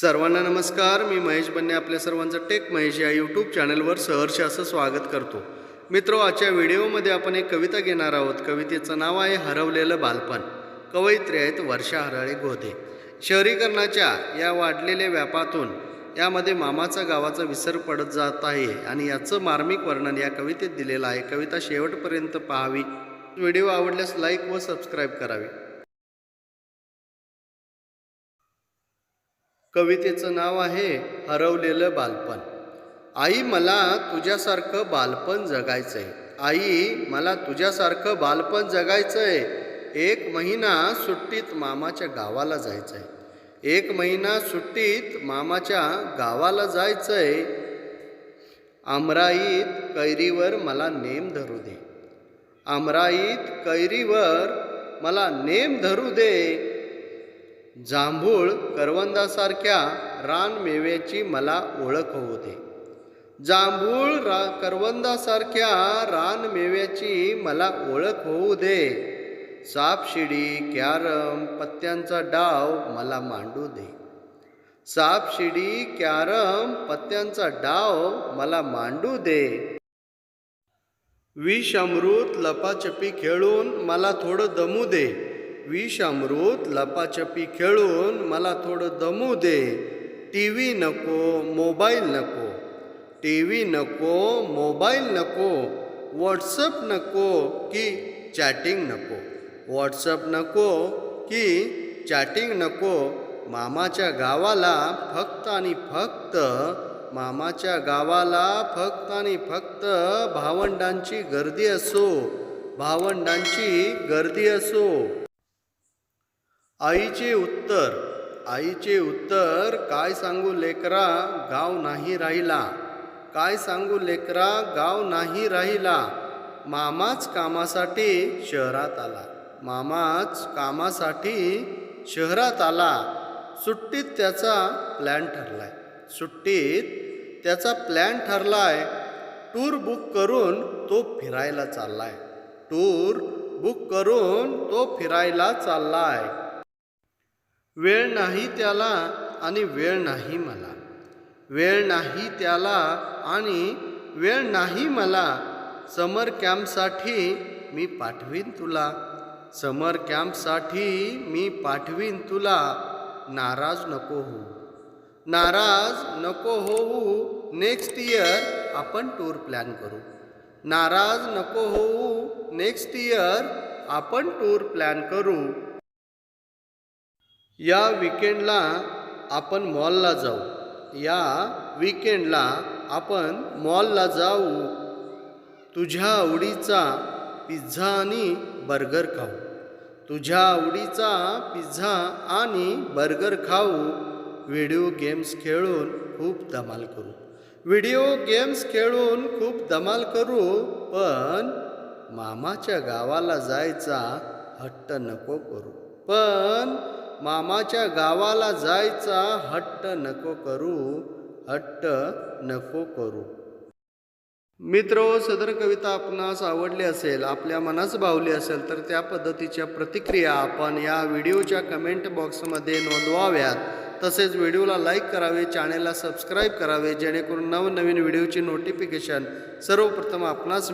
सर्वांना नमस्कार मी महेश बन्ने आपल्या सर्वांचं टेक महेश या यूट्यूब चॅनलवर सहर्ष असं स्वागत करतो. मित्रो आजच्या व्हिडिओमध्ये आपण एक कविता घेणार आहोत. कवितेचं नाव आहे हरवलेलं बालपण. कवयित्री आहेत वर्षा हराळे गोधे. शहरीकरणाच्या या वाढलेल्या व्यापातून यामध्ये मामाचा गावाचा विसर पडत जात आहे आणि याचं मार्मिक वर्णन या कवितेत दिलेलं आहे. कविता शेवटपर्यंत पाहावी. व्हिडिओ आवडल्यास लाईक व सबस्क्राईब करावी. कवितेचं नाव आहे हरवलेलं बालपण. आई मला तुझ्यासारखं बालपण जगायचं आहे आई मला तुझ्यासारखं बालपण जगायचं आहे एक महिना सुट्टीत मामाच्या गावाला जायचं आहे एक महिना सुट्टीत मामाच्या गावाला जायचं आहे आमराईत कैरीवर मला नेम धरू दे. आमराईत कैरीवर मला नेम धरू दे. जांभूळ करवंदासारख्या रानमेव्याची मला ओळख होऊ दे जांभूळ रा करवंदासारख्या रानमेव्याची मला ओळख होऊ दे. सापशिडी कॅरम पत्त्यांचा डाव मला मांडू दे. सापशिडी कॅरम पत्त्यांचा डाव मला मांडू दे. विष अमृत लपाछपी खेळून मला थोडं दमू दे. विषामृत लपाछपी खेळून मला थोडं दमू दे. टी व्ही नको मोबाईल नको. टी व्ही नको मोबाईल नको. व्हॉट्सअप नको की चॅटिंग नको. व्हॉट्सअप नको की चॅटिंग नको. मामाच्या गावाला फक्त आणि फक्त मामाच्या गावाला फक्त आणि फक्त भावंडांची गर्दी असो. भावंडांची गर्दी असो. आईचे उत्तर आईचे उत्तर काय सांगू लेकरा गाव नाही राहिला. काय सांगू लेकरा गाव नाही राहिला. मामाच कामासाठी शहरात आला. मामाच कामासाठी शहरात आला. सुट्टीत त्याचा प्लॅन ठरलाय. सुट्टीत त्याचा प्लॅन ठरलाय. टूर बुक करून तो फिरायला चाललाय. टूर बुक करून तो फिरायला चाललाय. वेळ नाही त्याला आणि वेळ नाही मला. वेळ नाही त्याला आणि वेळ नाही मला. समर कॅम्पसाठी मी पाठवीन तुला. समर कॅम्पसाठी मी पाठवीन तुला. नाराज नको होऊ. नाराज नको होऊ. नेक्स्ट इयर आपण टूर प्लॅन करू. नाराज नको होऊ. नेक्स्ट इयर आपण टूर प्लॅन करू. या विकेंडला आपण मॉलला जाऊ. या विकेंडला आपण मॉलला जाऊ. तुझ्या आवडीचा पिझ्झा आणि बर्गर खाऊ. तुझ्या आवडीचा पिझ्झा आणि बर्गर खाऊ. व्हिडिओ गेम्स खेळून खूप धमाल करू. व्हिडिओ गेम्स खेळून खूप धमाल करू पण मामाच्या गावाला जायचा हट्ट नको करू. पण मामाच्या गावाला जायचा हट्ट नको करू हट्ट नको करू. मित्र सदर कविता आपणास आवडली असेल आपल्या मनास भावली असेल तर त्या पद्धतीच्या प्रतिक्रिया आपण या व्हिडिओच्या कमेंट बॉक्समध्ये नोंदवाव्यात. तसेच व्हिडिओला लाईक करावे चॅनेलला सबस्क्राईब करावे जेणेकरून नवनवीन व्हिडिओची नोटिफिकेशन सर्वप्रथम आपणास